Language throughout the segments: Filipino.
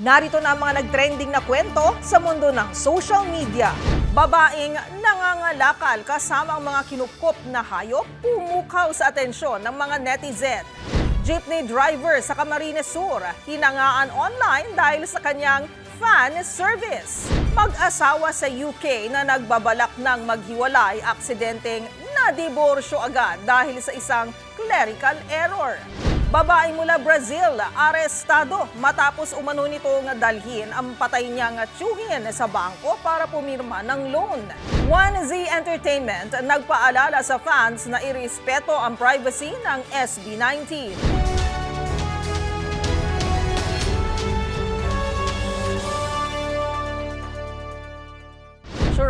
Narito na ang mga nagtrending na kwento sa mundo ng social media. Babaeng nangangalakal kasama ang mga kinupkop na hayop pumukaw sa atensyon ng mga netizen. Jeepney driver sa Camarines Sur, hinangaan online dahil sa kanyang fan service. Mag-asawa sa UK na nagbabalak ng maghiwalay, aksidenteng nadiborsyo agad dahil sa isang clerical error. Babae mula Brazil, arestado matapos umano nitong dalhin ang patay niyang tiyuhin sa bangko para pumirma ng loan. 1Z Entertainment nagpaalala sa fans na irespeto ang privacy ng SB19.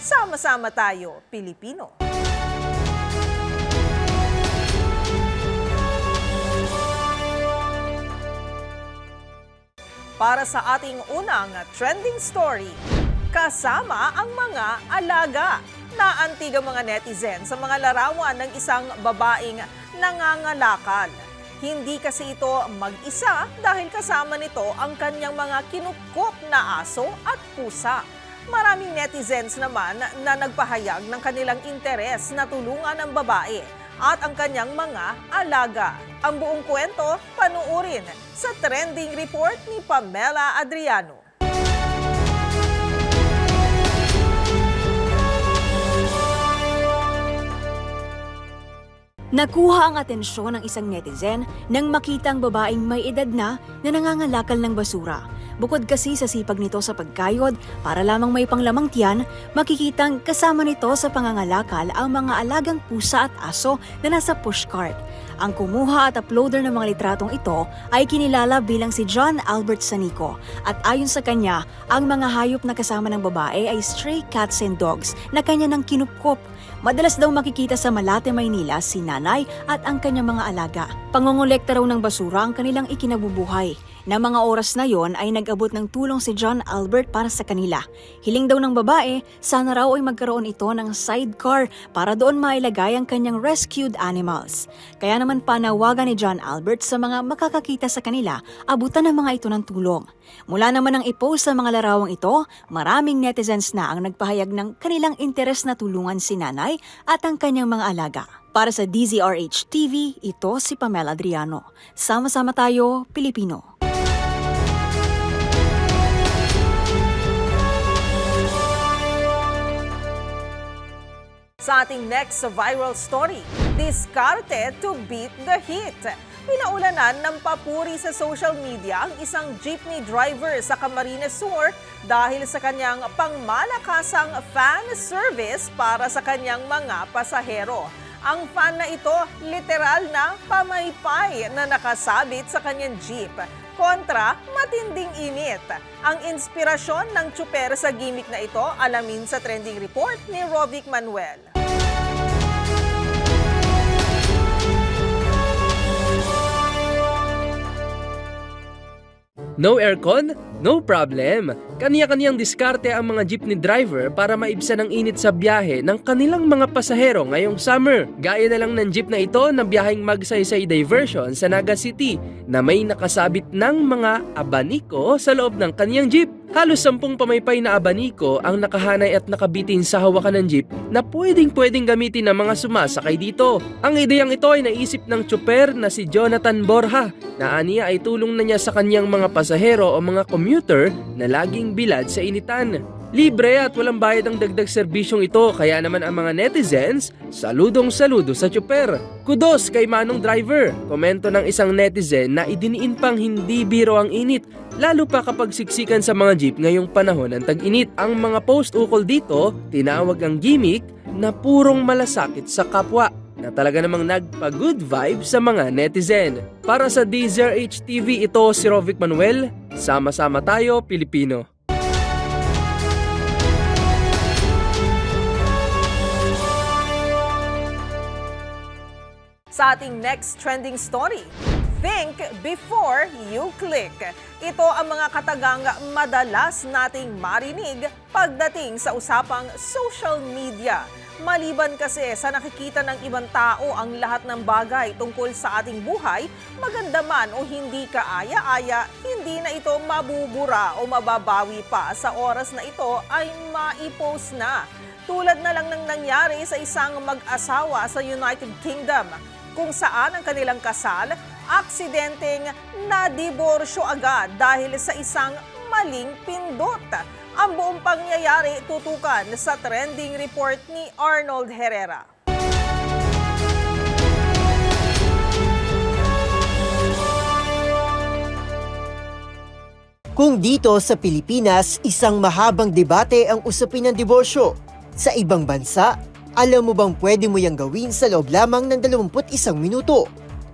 Sama-sama tayo, Pilipino. Para sa ating unang trending story, kasama ang mga alaga. Naantig ang mga netizen sa mga larawan ng isang babaeng nangangalakal. Hindi kasi ito mag-isa dahil kasama nito ang kanyang mga kinukop na aso at pusa. Maraming netizens naman na nagpahayag ng kanilang interes na tulungan ang babae at ang kanyang mga alaga. Ang buong kwento, panuurin sa trending report ni Pamela Adriano. Nakuha ang atensyon ng isang netizen nang makita ang babaeng may edad na na nangangalakal ng basura. Bukod kasi sa sipag nito sa pagkayod, para lamang may panglamang tiyan, makikitang kasama nito sa pangangalakal ang mga alagang pusa at aso na nasa pushcart. Ang kumuha at uploader ng mga litratong ito ay kinilala bilang si John Albert Sanico at ayon sa kanya, ang mga hayop na kasama ng babae ay stray cats and dogs na kanya nang kinupkop. Madalas daw makikita sa Malate, Maynila si nanay at ang kanyang mga alaga. Pangongolekta raw ng basura ang kanilang ikinabubuhay. Na mga oras na yon ay nag-abot ng tulong si John Albert para sa kanila. Hiling daw ng babae, sana raw ay magkaroon ito ng sidecar para doon mailagay ang kanyang rescued animals. Kaya naman panawagan ni John Albert sa mga makakakita sa kanila, abutan ng mga ito ng tulong. Mula naman ang ipost sa mga larawang ito, maraming netizens na ang nagpahayag ng kanilang interes na tulungan si nanay at ang kanyang mga alaga. Para sa DZRH TV, ito si Pamela Adriano. Sama-sama tayo, Pilipino. Sa ating next viral story, diskarte to beat the heat. Pinaulanan ng papuri sa social media ang isang jeepney driver sa Camarines Sur dahil sa kanyang pangmalakasang fan service para sa kanyang mga pasahero. Ang fan na ito, literal na pamaypay na nakasabit sa kanyang jeep kontra matinding init. Ang inspirasyon ng tsuper sa gimmick na ito alamin sa trending report ni Rovic Manuel. No aircon? No problem. Kaniya-kaniyang diskarte ang mga jeepney driver para maibsan ang init sa biyahe ng kanilang mga pasahero ngayong summer. Gaya na lang ng jeep na ito na biyaheng magsaysay diversion sa Naga City na may nakasabit ng mga abaniko sa loob ng kaniyang jeep. Halos sampung pamaypay na abaniko ang nakahanay at nakabitin sa hawakan ng jeep na pwedeng-pwedeng gamitin ng mga sumasakay dito. Ang ideyang ito ay naisip ng tsuper na si Jonathan Borja na aniya ay tulong na niya sa kanyang mga pasahero o mga commuter na laging bilad sa initan. Libre at walang bayad ang dagdag serbisyong ito kaya naman ang mga netizens saludong saludo sa tsuper. Kudos kay Manong Driver. Komento ng isang netizen na idiniin pang hindi biro ang init lalo pa kapag siksikan sa mga jeep ngayong panahon ng tag-init. Ang mga post ukol dito tinawag ang gimmick na purong malasakit sa kapwa na talaga namang nagpa-good vibe sa mga netizen. Para sa Deezer HTV, ito si Rovic Manuel. Sama-sama tayo, Pilipino. Sa ating next trending story, think before you click. Ito ang mga katagang madalas nating marinig pagdating sa usapang social media. Maliban kasi sa nakikita ng ibang tao ang lahat ng bagay tungkol sa ating buhay, maganda man o hindi kaaya-aya, hindi na ito mabubura o mababawi pa sa oras na ito ay maipost na. Tulad na lang ng nangyari sa isang mag-asawa sa United Kingdom kung saan ang kanilang kasal, aksidenteng nadiborsyo agad dahil sa isang maling pindot. Ang buong pangyayari tutukan sa trending report ni Arnold Herrera. Kung dito sa Pilipinas, isang mahabang debate ang usapin ng diborsyo. Sa ibang bansa, alam mo bang pwede mo yang gawin sa loob lamang ng 21 minuto?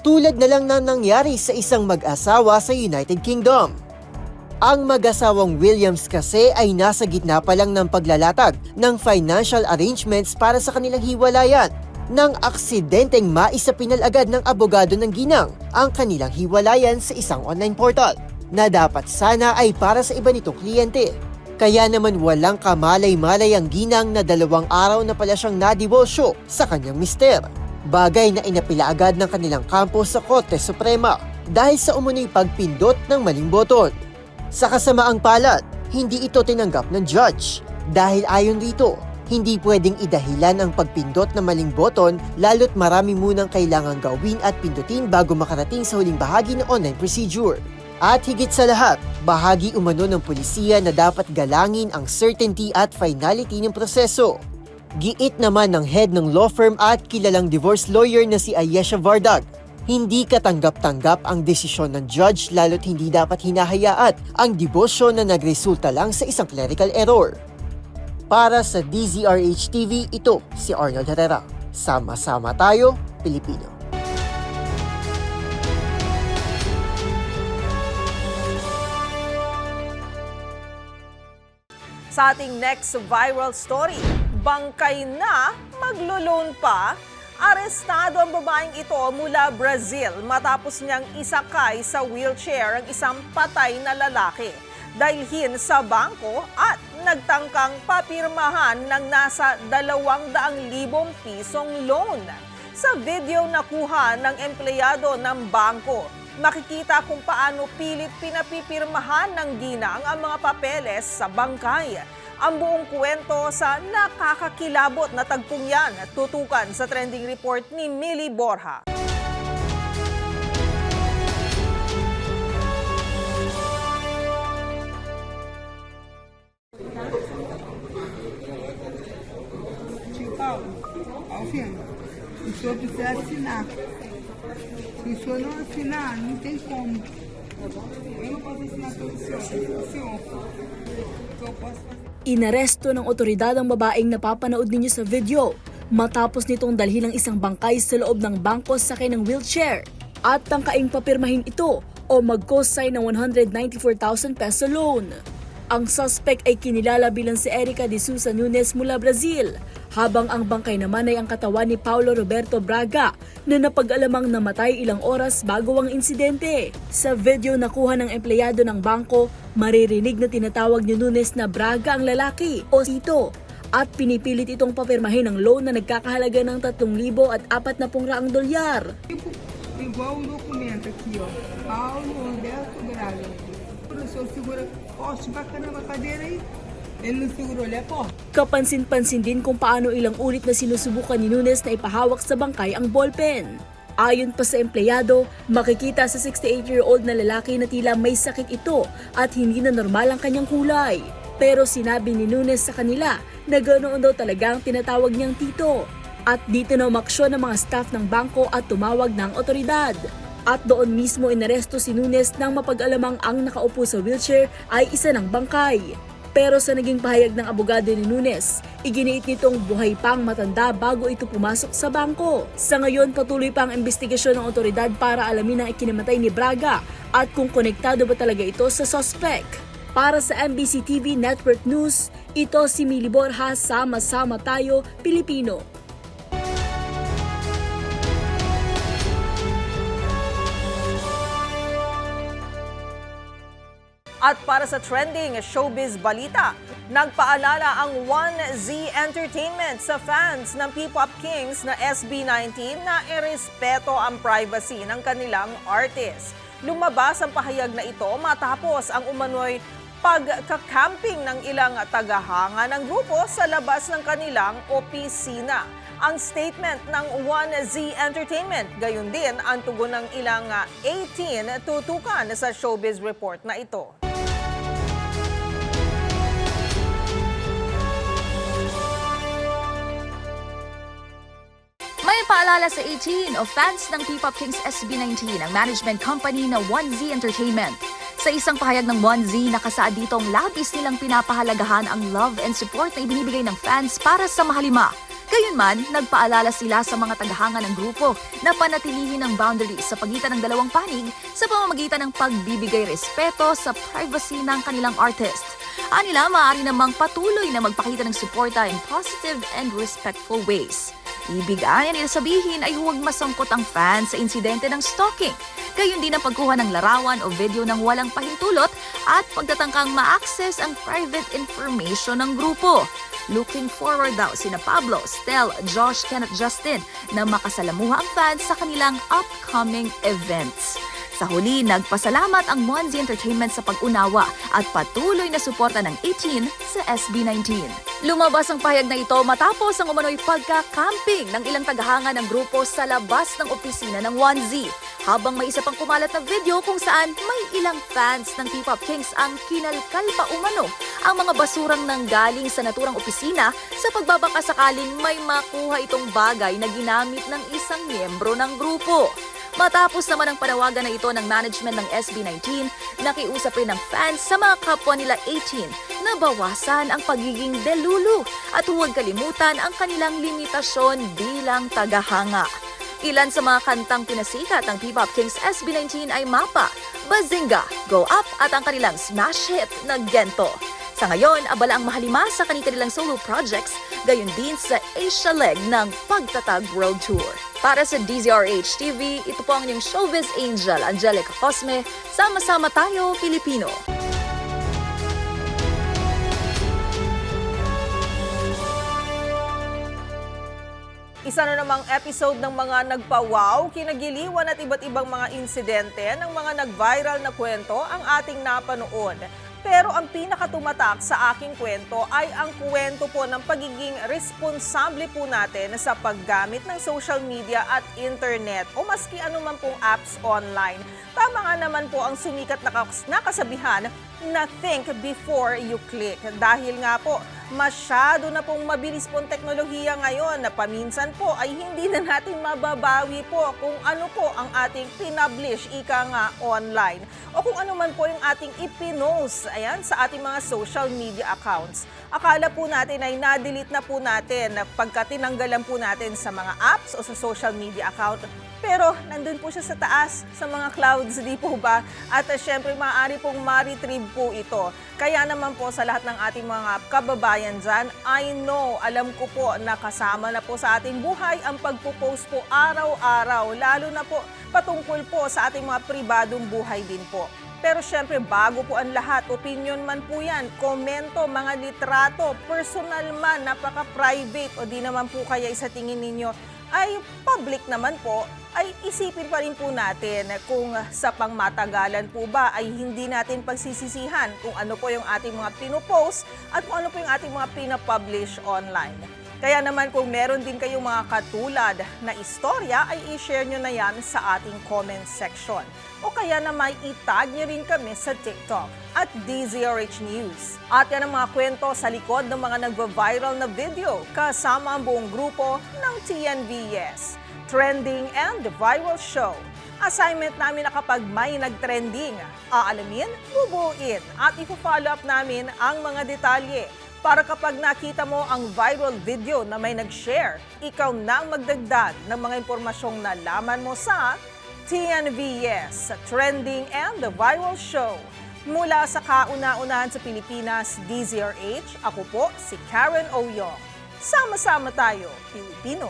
Tulad na lang na nangyari sa isang mag-asawa sa United Kingdom. Ang mag-asawang Williams kasi ay nasa gitna pa lang ng paglalatag ng financial arrangements para sa kanilang hiwalayan nang aksidenteng maisapinal agad ng abogado ng ginang ang kanilang hiwalayan sa isang online portal na dapat sana ay para sa iba nitong kliyente. Kaya naman walang kamalay-malay ang ginang na dalawang araw na pala siyang nadiwosyo sa kanyang mister. Bagay na inapila agad ng kanilang kampo sa Korte Suprema dahil sa umunoy pagpindot ng maling boton. Sa kasamaang palad, hindi ito tinanggap ng judge dahil ayon rito, hindi pwedeng idahilan ang pagpindot ng maling boton lalo't marami munang kailangang gawin at pindutin bago makarating sa huling bahagi ng online procedure. At higit sa lahat, bahagi umano ng pulisiya na dapat galangin ang certainty at finality ng proseso. Giit naman ng head ng law firm at kilalang divorce lawyer na si Ayesha Vardag, hindi katanggap-tanggap ang desisyon ng judge lalo't hindi dapat hinahayaat ang dibosyo na nagresulta lang sa isang clerical error. Para sa DZRH TV, ito si Arnold Herrera. Sama-sama tayo, Pilipino. Sa ating next viral story, bangkay na, maglo-loan pa, arestado ang babaeng ito mula Brazil matapos niyang isakay sa wheelchair ang isang patay na lalaki. Dahilhin sa bangko at nagtangkang papirmahan ng nasa 200,000 pisong loan. Sa video nakuha ng empleyado ng bangko, makikita kung paano pilit pinapipirmahan ng ginang ang mga papeles sa bangkay. Ang buong kwento sa nakakakilabot na tagpong yan tutukan sa trending report ni Millie Borja. O senhor precisa assinar. Se o senhor não assinar, não tem como. Eu não posso assinar pelo senhor, pelo senhor. O que eu posso fazer? Inaresto ng otoridad ang babaeng napapanood ninyo sa video matapos nitong dalhin ang isang bangkay sa loob ng bangko sakay ng wheelchair at tangkaing papirmahin ito o mag-co-sign ng 194,000 peso loan. Ang suspect ay kinilala bilang si Erica de Sousa Nunes mula Brazil, habang ang bangkay naman ay ang katawan ni Paulo Roberto Braga na napag-alamang namatay ilang oras bago ang insidente. Sa video nakuha ng empleyado ng bangko, maririnig na tinatawag ni Nunes na Braga ang lalaki o Tito at pinipilit itong papirmahin ng loan na nagkakahalaga ng 3,000 at 40 raang dolyar. Tipo, igual o documento aqui, ó. Paulo Roberto Braga. O senhor segura forte pra caramba a cadeira aí. Kapansin-pansin din kung paano ilang ulit na sinusubukan ni Nunes na ipahawak sa bangkay ang ballpen. Ayon pa sa empleyado, makikita sa 68-year-old na lalaki na tila may sakit ito at hindi na normal ang kanyang kulay. Pero sinabi ni Nunes sa kanila na ganoon daw talaga ang tinatawag niyang tito. At dito na umaksyon ng mga staff ng bangko at tumawag ng otoridad. At doon mismo inaresto si Nunes nang mapag-alamang ang nakaupo sa wheelchair ay isa ng bangkay. Pero sa naging pahayag ng abogado ni Nunes, iginiit nitong buhay pang matanda bago ito pumasok sa bangko. Sa ngayon, patuloy pa ang investigasyon ng otoridad para alamin ang ikinamatay ni Braga at kung konektado ba talaga ito sa suspect. Para sa MBC TV Network News, ito si Mili Borja, Sama-sama Tayo, Pilipino. At para sa trending showbiz balita, nagpaalala ang 1Z Entertainment sa fans ng P-Pop Kings na SB19 na irespeto ang privacy ng kanilang artist. Lumabas ang pahayag na ito matapos ang umano'y pagka-camping ng ilang tagahanga ng grupo sa labas ng kanilang opisina. Ang statement ng 1Z Entertainment, gayon din ang tugon ng ilang ah, 18 tutukan sa showbiz report na ito. May paalala sa 18 of fans ng P-Pop Kings SB19 ang management company na 1Z Entertainment. Sa isang pahayag ng 1Z, nakasaad ditong labis nilang pinapahalagahan ang love and support na ibinibigay ng fans para sa mahalima. Gayunman, nagpaalala sila sa mga tagahanga ng grupo na panatilihin ang boundaries sa pagitan ng dalawang panig sa pamamagitan ng pagbibigay respeto sa privacy ng kanilang artist. Anila, maaari namang patuloy na magpakita ng suporta in positive and respectful ways. Ibig aya nila sabihin ay huwag masangkot ang fans sa insidente ng stalking. Gayon din ang pagkuha ng larawan o video ng walang pahintulot at pagtatangkang ma-access ang private information ng grupo. Looking forward daw sina Pablo, Stel, Josh, Kenneth, Justin na makasalamuha ang fans sa kanilang upcoming events. Sa huli, nagpasalamat ang 1Z Entertainment sa pag-unawa at patuloy na suporta ng 18 sa SB19. Lumabas ang pahayag na ito matapos ang umano'y pagka-camping ng ilang tagahanga ng grupo sa labas ng opisina ng 1Z. Habang may isa pang kumalat na video kung saan may ilang fans ng P-Pop Kings ang kinalkal pa umano ang mga basurang nanggaling sa naturang opisina sa pagbabaka sakaling may makuha itong bagay na ginamit ng isang miyembro ng grupo. Matapos naman ang panawagan na ito ng management ng SB19, nakiusap rin ng fans sa mga kapwa nila 18 na bawasan ang pagiging delulu at huwag kalimutan ang kanilang limitasyon bilang tagahanga. Ilan sa mga kantang pinasikat ng P-Pop Kings SB19 ay Mapa, Bazinga, Go Up at ang kanilang smash hit na Gento. Sa ngayon, abala ang mahalima sa kanilang solo projects, gayon din sa Asia leg ng Pagtatag World Tour. Para sa DZRH TV, ito po ang inyong showbiz angel, Angelica Cosme. Sama-sama tayo, Pilipino. Isa na namang episode ng mga nagpawaw, kinagiliwan at iba't ibang mga insidente ng mga nag-viral na kwento ang ating napanood. Pero ang pinakatumatak sa aking kwento ay ang kwento po ng pagiging responsable po natin sa paggamit ng social media at internet o maski anuman pong apps online. Tama nga naman po ang sumikat na na kasabihan na think before you click. Dahil nga po, masyado na pong mabilis pong teknolohiya ngayon na paminsan po ay hindi na natin mababawi po kung ano po ang ating pinablish ika nga online o kung ano man po yung ating ipinost ayan, sa ating mga social media accounts. Akala po natin ay na-delete na po natin pagka tinanggalan po natin sa mga apps o sa social media account. Pero nandun po siya sa taas, sa mga clouds, di po ba? At uh, syempre, maaari pong ma-retrieve po ito. Kaya naman po sa lahat ng ating mga kababayan dyan, I know, alam ko po na kasama na po sa ating buhay ang pagpo-post po araw-araw, lalo na po patungkol po sa ating mga pribadong buhay din po. Pero syempre, bago po ang lahat, opinion man po yan, komento, mga litrato, personal man, napaka-private o di naman po kaya sa tingin ninyo ay public naman po, ay isipin pa rin po natin kung sa pangmatagalan po ba ay hindi natin pagsisisihan kung ano po yung ating mga pinopost at kung ano po yung ating mga pinapublish online. Kaya naman kung meron din kayong mga katulad na istorya ay i-share nyo na yan sa ating comment section. O kaya na may itag nyo rin kami sa TikTok at DZRH News. At yan ang mga kwento sa likod ng mga nagva-viral na video kasama ang buong grupo ng TNVS, Trending and Viral Show. Assignment namin na kapag may nag-trending, aalamin, bubuin at ipo-follow up namin ang mga detalye para kapag nakita mo ang viral video na may nag-share, ikaw na ang magdagdag ng mga impormasyong nalaman mo sa TNVS, Trending and the Viral Show. Mula sa kauna-unahan sa Pilipinas, DZRH, ako po si Karen Oyong. Sama-sama tayo, Pilipino.